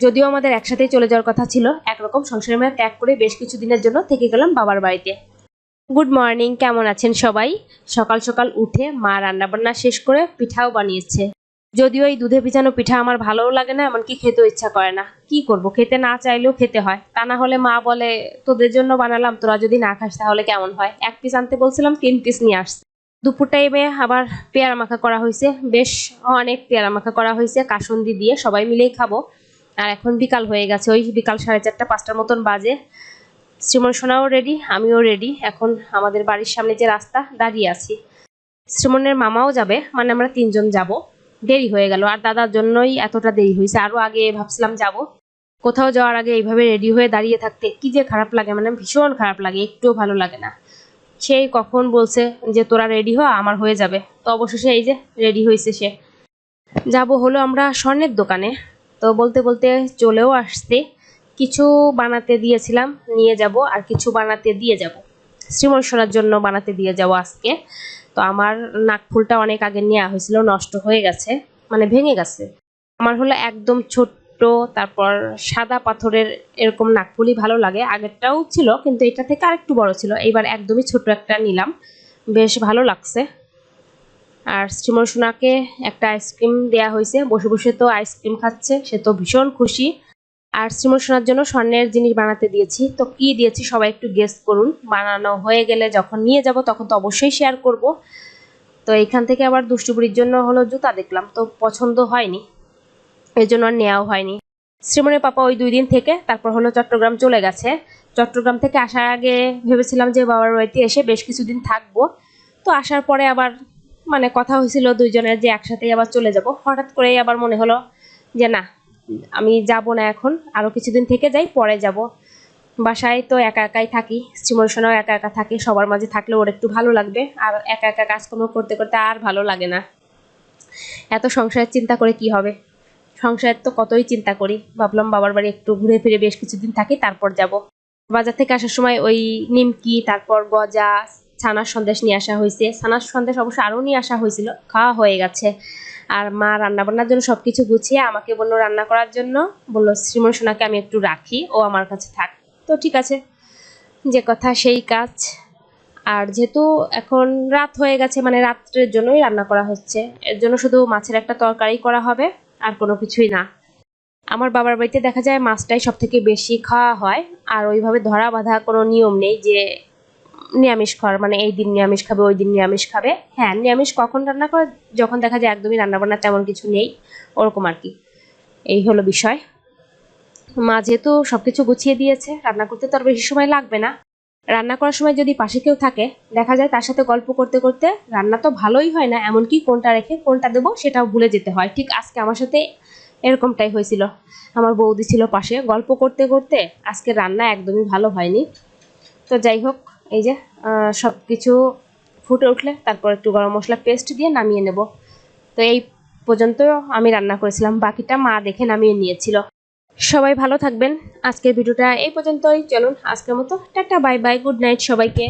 যদিও আমাদের একসাথেই চলে যাওয়ার কথা ছিল, একরকম সংসারের মেয়ে ত্যাগ করে বেশ কিছু দিনের জন্য থেকে গেলাম বাবার বাড়িতে। গুড মর্নিং কেমন আছেন সবাই? সকাল সকাল উঠে মা রান্নাবান্না শেষ করে পিঠাও বানিয়েছে। যদিও এই দুধে ভিজানো পিঠা আমার ভালোও লাগে না, এমনকি খেতেও ইচ্ছা করে না। কি করব, খেতে না চাইলেও খেতে হয়। তা না হলে মা বলে, তোদের জন্য বানালাম, তোরা যদি না খাস তাহলে কেমন হয়? এক পিস আনতে বলছিলাম, তিন পিস নিয়ে আসছে। দুপুর টাইমে আবার পেয়ারা মাখা করা হয়েছে। বেশ অনেক পেয়ারা মাখা করা হয়েছে, কাসন্দি দিয়ে সবাই মিলেই খাব। আর এখন বিকাল হয়ে গেছে। ওই বিকাল সাড়ে চারটা, পাঁচটার মতন বাজে। শ্রীমন সোনাও রেডি আমিও রেডি এখন আমাদের বাড়ির সামনে যে রাস্তা, দাঁড়িয়ে আছি। শ্রীমনের মামাও যাবে মানে আমরা তিনজন যাব। দেরি হয়ে গেল, আর দাদার জন্যই এতটা দেরি হয়েছে। আরও আগে ভাবছিলাম যাব। কোথাও যাওয়ার আগে এইভাবে রেডি হয়ে দাঁড়িয়ে থাকতে কি যে খারাপ লাগে মানে ভীষণ খারাপ লাগে, একটুও ভালো লাগে না। সেই কখন বলছে যে, তোরা রেডি হ, আমার হয়ে যাবে। তো অবশেষে এই যে রেডি হয়েছে সে। যাব হলো আমরা স্বর্ণের দোকানে। তো বলতে বলতে চলেও আসছে। কিছু বানাতে দিয়েছিলাম, নিয়ে যাব, আর কিছু বানাতে দিয়ে যাব। শ্রীমন সোনার জন্য বানাতে দিয়ে যাব আজকে। তো আমার নাকফুলটা অনেক আগে নেওয়া হয়েছিল, নষ্ট হয়ে গেছে মানে ভেঙে গেছে। আমার হলো একদম ছোট্ট, তারপর সাদা পাথরের এরকম নাকফুলই ভালো লাগে। আগেরটাও ছিল, কিন্তু এটা থেকে আরেকটু বড় ছিল। এইবার একদমই ছোট একটা নিলাম। বেশ ভালো লাগছে। আর শ্রীমন সোনাকে একটা আইসক্রিম দেয়া হয়েছে। বসে বসে তো আইসক্রিম খাচ্ছে, সে তো ভীষণ খুশি। আর শ্রীমন সোনার জন্য স্বর্ণের জিনিস বানাতে দিয়েছি। তো কি দিয়েছি সবাই একটু গেস করুন। বানানো হয়ে গেলে যখন নিয়ে যাব তখন তো অবশ্যই শেয়ার করব। তো এখান থেকে আবার দুষ্টুপুরির জন্য হলো জুতা দেখলাম। তো পছন্দ হয়নি, এর জন্য আর নেওয়াও হয়নি। শ্রীমনের পাপা ওই দুই দিন থেকে তারপর হলো চট্টগ্রাম চলে গেছে। চট্টগ্রাম থেকে আসার আগে ভেবেছিলাম যে বাবার বাড়িতে এসে বেশ কিছুদিন থাকব। তো আসার পরে আবার মানে কথা হয়েছিল দুইজনের যে একসাথেই আবার চলে যাব। হঠাৎ করেই আবার মনে হলো যে, না, আমি যাব না এখন আরও কিছুদিন থেকে যাই, পরে যাব। বাসায় তো একা একাই থাকি শ্রীমোশনাও একা একা থাকি, সবার মাঝে থাকলে ওর একটু ভালো লাগবে, আর একা একা কাজকর্ম করতে করতে আর ভালো লাগে না। এত সংসারের চিন্তা করে কি হবে? সংসারের তো কতই চিন্তা করি। ভাবলাম বাবার বাড়ি একটু ঘুরে ফিরে বেশ কিছুদিন থাকি, তারপর যাব। বাজার থেকে আসার সময় ওই নিমকি, তারপর গজা ছানার সন্দেশ নিয়ে আসা হয়েছে। ছানার সন্দেশ অবশ্য আরও নিয়ে আসা হয়েছিল। খাওয়া হয়ে গেছে। আর মা রান্না বান্নার জন্য সবকিছু গুছিয়ে আমাকে বলল রান্না করার জন্য। বলল, শ্রীমন সোনাকে আমি একটু রাখি, ও আমার কাছে থাক। তো ঠিক আছে, যে কথা সেই কাজ। আর যেহেতু এখন রাত হয়ে গেছে মানে রাত্রের জন্যই রান্না করা হচ্ছে। এর জন্য শুধু মাছের একটা তরকারি করা হবে, আর কোনো কিছুই না। আমার বাবার বাড়িতে দেখা যায় মাছটাই সব থেকে বেশি খাওয়া হয়। আর ওইভাবে ধরা বাঁধা কোনো নিয়ম নেই যে নিরামিষ খাওয়ার মানে এই দিন নিরামিষ খাবে, ওই দিন নিরামিষ খাবে। হ্যাঁ নিরামিষ কখন রান্না করে, যখন দেখা যায় একদমই রান্না বান্না তেমন কিছু নেই, ওরকম আর কি। এই হলো বিষয়। মা যেহেতু সব কিছু গুছিয়ে দিয়েছে, রান্না করতে তো আর বেশি সময় লাগবে না। রান্না করার সময় যদি পাশে কেউ থাকে, দেখা যায় তার সাথে গল্প করতে করতে রান্না তো ভালোই হয় না, এমনকি কোনটা রেখে কোনটা দেবো সেটাও ভুলে যেতে হয়। ঠিক আজকে আমার সাথে এরকমটাই হয়েছিল। আমার বৌদি ছিল পাশে। গল্প করতে করতে আজকে রান্না একদমই ভালো হয়নি। তো যাই হোক এই যে সব কিছু ফুটে উঠলে তারপর একটু গরম মশলা পেস্ট দিয়ে নামিয়ে নেব। তো এই পর্যন্ত আমি রান্না করেছিলাম, বাকিটা মা দেখে নামিয়ে নিয়েছিল। সবাই ভালো থাকবেন। আজকের ভিডিওটা এই পর্যন্তই। চলুন, আজকের মতো tata, bye bye, good night সবাইকে।